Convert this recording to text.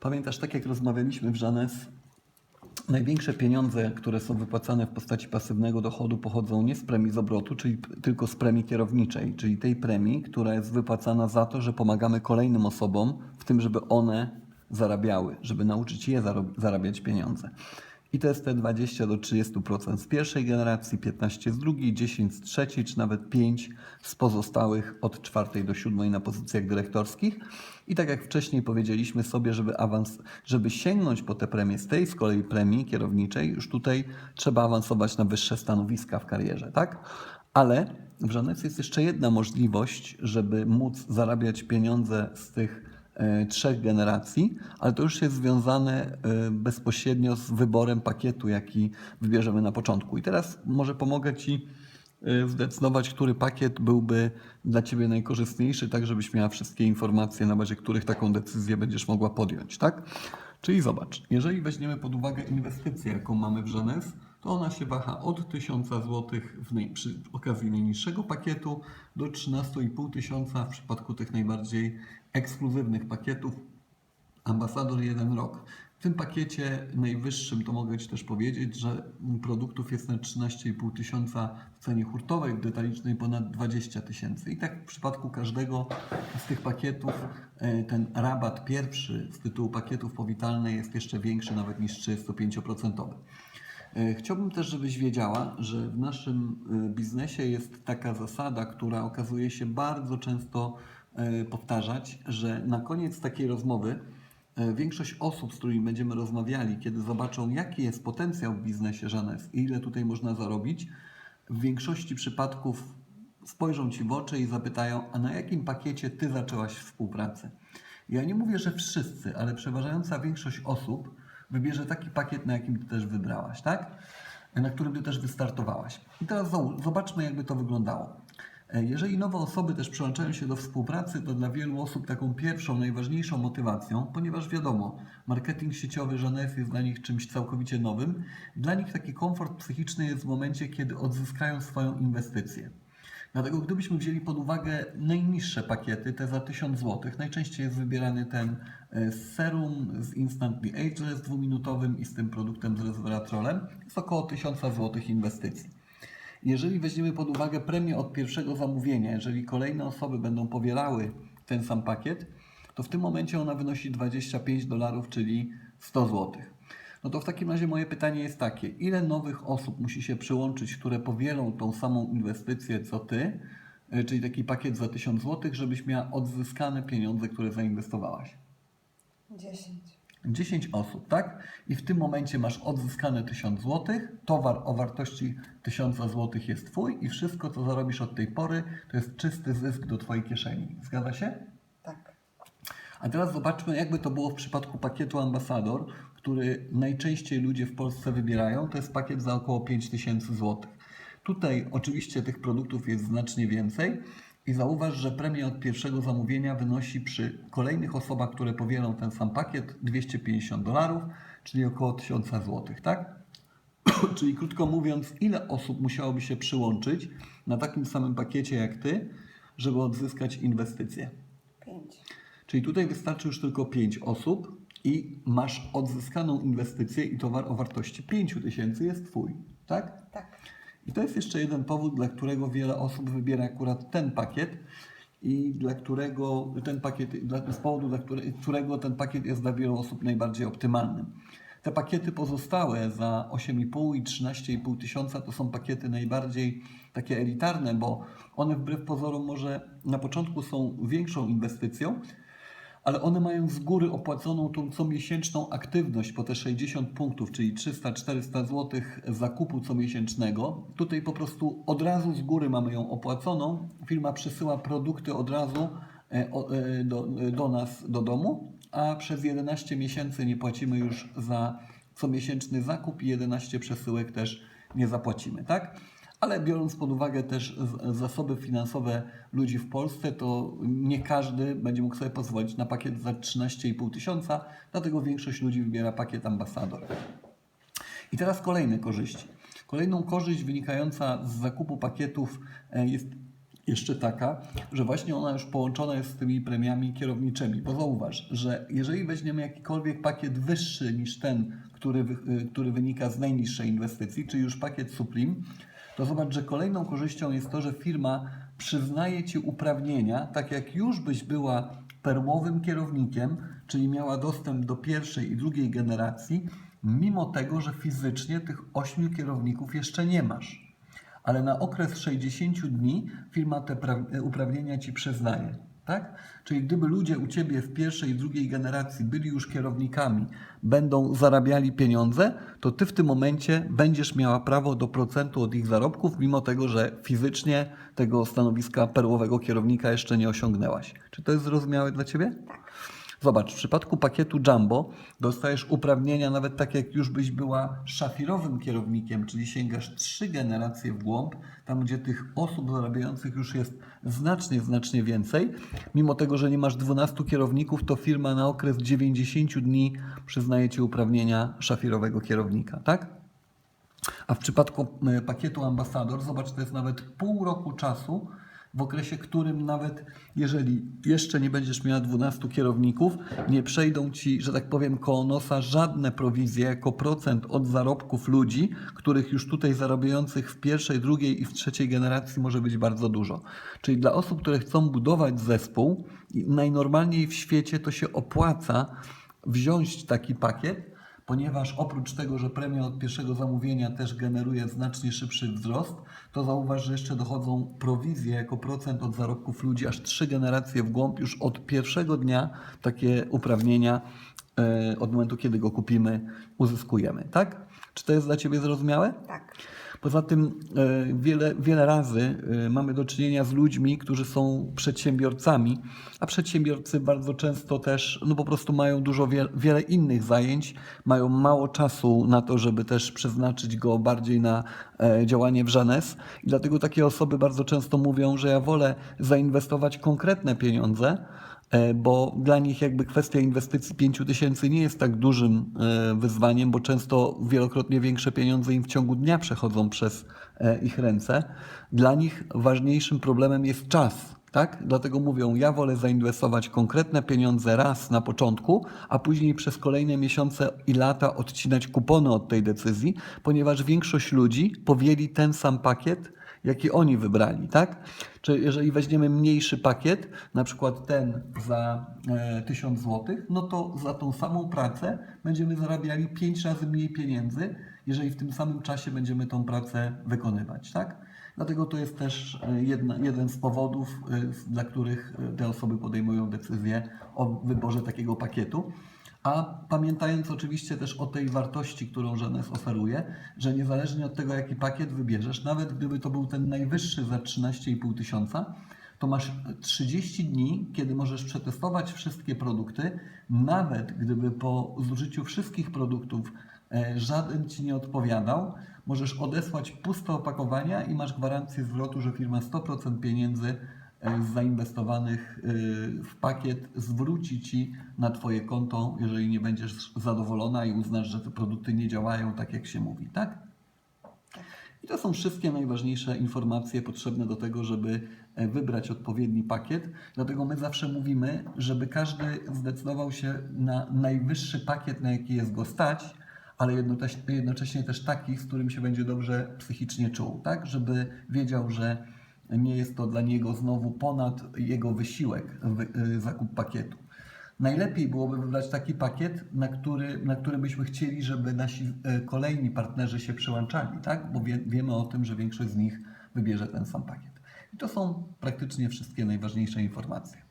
Pamiętasz, tak jak rozmawialiśmy w Żanes, największe pieniądze, które są wypłacane w postaci pasywnego dochodu, pochodzą nie z premii z obrotu, czyli tylko z premii kierowniczej, czyli tej premii, która jest wypłacana za to, że pomagamy kolejnym osobom w tym, żeby one zarabiały, żeby nauczyć je zarabiać pieniądze. I to jest te 20 do 30% z pierwszej generacji, 15 z drugiej, 10 z trzeciej, czy nawet 5 z pozostałych od czwartej do siódmej na pozycjach dyrektorskich. I tak jak wcześniej powiedzieliśmy sobie, żeby awans, żeby sięgnąć po te premie z tej z kolei premii kierowniczej, już tutaj trzeba awansować na wyższe stanowiska w karierze, tak? Ale w Żanecy jest jeszcze jedna możliwość, żeby móc zarabiać pieniądze z tych trzech generacji, ale to już jest związane e, bezpośrednio z wyborem pakietu, jaki wybierzemy na początku. I teraz może pomogę Ci e, zdecydować, który pakiet byłby dla Ciebie najkorzystniejszy, tak żebyś miała wszystkie informacje, na bazie których taką decyzję będziesz mogła podjąć, tak? Czyli zobacz, jeżeli weźmiemy pod uwagę inwestycję, jaką mamy w Żenes, to ona się waha od 1000 zł w przy okazji najniższego pakietu do 13,5 tysiąca w przypadku tych najbardziej ekskluzywnych pakietów Ambasador jeden rok. W tym pakiecie najwyższym to mogę Ci też powiedzieć, że produktów jest na 13,5 tysiąca w cenie hurtowej, w detalicznej ponad 20 tysięcy. I tak w przypadku każdego z tych pakietów e, ten rabat pierwszy z tytułu pakietów powitalnej jest jeszcze większy nawet niż 35%. E, Chciałbym też, żebyś wiedziała, że w naszym e, biznesie jest taka zasada, która okazuje się bardzo często powtarzać, że na koniec takiej rozmowy e, większość osób, z którymi będziemy rozmawiali, kiedy zobaczą, jaki jest potencjał w biznesie Żanes i ile tutaj można zarobić, w większości przypadków spojrzą Ci w oczy i zapytają, a na jakim pakiecie Ty zaczęłaś współpracę? Ja nie mówię, że wszyscy, ale przeważająca większość osób wybierze taki pakiet, na jakim Ty też wybrałaś, tak? Na którym Ty też wystartowałaś. I teraz zobaczmy, jakby to wyglądało. E, Jeżeli nowe osoby też przyłączają się do współpracy, to dla wielu osób taką pierwszą, najważniejszą motywacją, ponieważ wiadomo, marketing sieciowy Żanes jest dla nich czymś całkowicie nowym, dla nich taki komfort psychiczny jest w momencie, kiedy odzyskają swoją inwestycję. Dlatego gdybyśmy wzięli pod uwagę najniższe pakiety, te za 1000 zł, najczęściej jest wybierany ten e, z serum z Instantly Ageless dwuminutowym i z tym produktem z resveratrolem, jest około 1000 zł inwestycji. Jeżeli weźmiemy pod uwagę premię od pierwszego zamówienia, jeżeli kolejne osoby będą powielały ten sam pakiet, to w tym momencie ona wynosi 25 dolarów, czyli 100 zł. No to w takim razie moje pytanie jest takie: ile nowych osób musi się przyłączyć, które powielą tą samą inwestycję co ty, y, czyli taki pakiet za 1000 zł, żebyś miała odzyskane pieniądze, które zainwestowałaś? 10. 10 osób, tak? I w tym momencie masz odzyskane 1000 zł, towar o wartości 1000 zł jest Twój i wszystko, co zarobisz od tej pory, to jest czysty zysk do Twojej kieszeni. Zgadza się? Tak. A teraz zobaczmy, jakby to było w przypadku pakietu Ambasador, który najczęściej ludzie w Polsce wybierają. To jest pakiet za około 5000 zł. Tutaj oczywiście tych produktów jest znacznie więcej i zauważ, że premia od pierwszego zamówienia wynosi przy kolejnych osobach, które powielą ten sam pakiet 250 dolarów, czyli około 1000 zł, tak? czyli krótko mówiąc, ile osób musiałoby się przyłączyć na takim samym pakiecie jak Ty, żeby odzyskać inwestycje? 5. Czyli tutaj wystarczy już tylko 5 osób i masz odzyskaną inwestycję i towar o wartości 5 tysięcy jest Twój, tak? Tak. I to jest jeszcze jeden powód, dla którego wiele osób wybiera akurat ten pakiet i dla którego ten pakiet, dla, z powodu, dla które, którego ten pakiet jest dla wielu osób najbardziej optymalnym. Te pakiety pozostałe za 8,5 i 13,5 tysiąca to są pakiety najbardziej takie elitarne, bo one wbrew pozorom może na początku są większą inwestycją, ale one mają z góry opłaconą tą comiesięczną aktywność po te 60 punktów, czyli 300-400 zł zakupu comiesięcznego. Tutaj po prostu od razu z góry mamy ją opłaconą. Firma przesyła produkty od razu e, e, do, e, do nas do domu, a przez 11 miesięcy nie płacimy już za comiesięczny zakup i 11 przesyłek też nie zapłacimy, tak? Ale biorąc pod uwagę też zasoby finansowe ludzi w Polsce, to nie każdy będzie mógł sobie pozwolić na pakiet za 13,5 tysiąca, dlatego większość ludzi wybiera pakiet ambasador. I teraz kolejne korzyści. Kolejną korzyść wynikająca z zakupu pakietów e, jest jeszcze taka, że właśnie ona już połączona jest z tymi premiami kierowniczymi. Bo zauważ, że jeżeli weźmiemy jakikolwiek pakiet wyższy niż ten, który, y, który wynika z najniższej inwestycji, czyli już pakiet Suplim, to zobacz, że kolejną korzyścią jest to, że firma przyznaje Ci uprawnienia, tak jak już byś była perłowym kierownikiem, czyli miała dostęp do pierwszej i drugiej generacji, mimo tego, że fizycznie tych ośmiu kierowników jeszcze nie masz ale na okres 60 dni firma te pra- uprawnienia ci przyznaje. Tak? Czyli gdyby ludzie u ciebie w pierwszej i drugiej generacji byli już kierownikami, będą zarabiali pieniądze, to ty w tym momencie będziesz miała prawo do procentu od ich zarobków, mimo tego, że fizycznie tego stanowiska perłowego kierownika jeszcze nie osiągnęłaś. Czy to jest zrozumiałe dla ciebie? Zobacz, w przypadku pakietu Jumbo dostajesz uprawnienia nawet tak jak już byś była szafirowym kierownikiem, czyli sięgasz trzy generacje w głąb, tam gdzie tych osób zarabiających już jest znacznie, znacznie więcej. Mimo tego, że nie masz 12 kierowników, to firma na okres 90 dni przyznaje ci uprawnienia szafirowego kierownika, tak? A w przypadku e, pakietu Ambassador, zobacz, to jest nawet pół roku czasu, w okresie którym nawet jeżeli jeszcze nie będziesz miała 12 kierowników, nie przejdą ci, że tak powiem, koło nosa żadne prowizje jako procent od zarobków ludzi, których już tutaj zarabiających w pierwszej, drugiej i w trzeciej generacji może być bardzo dużo. Czyli dla osób, które chcą budować zespół, najnormalniej w świecie to się opłaca wziąć taki pakiet, ponieważ oprócz tego, że premia od pierwszego zamówienia też generuje znacznie szybszy wzrost, to zauważ, że jeszcze dochodzą prowizje jako procent od zarobków ludzi, aż trzy generacje w głąb już od pierwszego dnia takie uprawnienia e, od momentu, kiedy go kupimy, uzyskujemy. Tak? Czy to jest dla Ciebie zrozumiałe? Tak. Poza tym e, wiele, wiele razy e, mamy do czynienia z ludźmi, którzy są przedsiębiorcami, a przedsiębiorcy bardzo często też no po prostu mają dużo wie, wiele innych zajęć, mają mało czasu na to, żeby też przeznaczyć go bardziej na e, działanie w Żanes i dlatego takie osoby bardzo często mówią, że ja wolę zainwestować konkretne pieniądze, bo dla nich jakby kwestia inwestycji 5 tysięcy nie jest tak dużym e, wyzwaniem, bo często wielokrotnie większe pieniądze im w ciągu dnia przechodzą przez e, ich ręce. Dla nich ważniejszym problemem jest czas. Tak? Dlatego mówią, ja wolę zainwestować konkretne pieniądze raz na początku, a później przez kolejne miesiące i lata odcinać kupony od tej decyzji, ponieważ większość ludzi powieli ten sam pakiet, jaki oni wybrali, tak? Czy jeżeli weźmiemy mniejszy pakiet, na przykład ten za e, 1000 zł, no to za tą samą pracę będziemy zarabiali 5 razy mniej pieniędzy, jeżeli w tym samym czasie będziemy tą pracę wykonywać, tak? Dlatego to jest też e, jedna, jeden z powodów, e, dla których e, te osoby podejmują decyzję o wyborze takiego pakietu. A pamiętając oczywiście też o tej wartości, którą Żenes oferuje, że niezależnie od tego, jaki pakiet wybierzesz, nawet gdyby to był ten najwyższy za 13,5 tysiąca, to masz 30 dni, kiedy możesz przetestować wszystkie produkty, nawet gdyby po zużyciu wszystkich produktów e, żaden Ci nie odpowiadał, możesz odesłać puste opakowania i masz gwarancję zwrotu, że firma 100% pieniędzy zainwestowanych e, w pakiet zwróci Ci na Twoje konto, jeżeli nie będziesz zadowolona i uznasz, że te produkty nie działają tak, jak się mówi, tak? I to są wszystkie najważniejsze informacje potrzebne do tego, żeby e, wybrać odpowiedni pakiet. Dlatego my zawsze mówimy, żeby każdy zdecydował się na najwyższy pakiet, na jaki jest go stać, ale jednocześnie, jednocześnie też taki, z którym się będzie dobrze psychicznie czuł, tak? Żeby wiedział, że nie jest to dla niego znowu ponad jego wysiłek wy, y, zakup pakietu. Najlepiej byłoby wybrać taki pakiet, na który, na który byśmy chcieli, żeby nasi e, kolejni partnerzy się przyłączali, tak? Bo wie, wiemy o tym, że większość z nich wybierze ten sam pakiet. I to są praktycznie wszystkie najważniejsze informacje.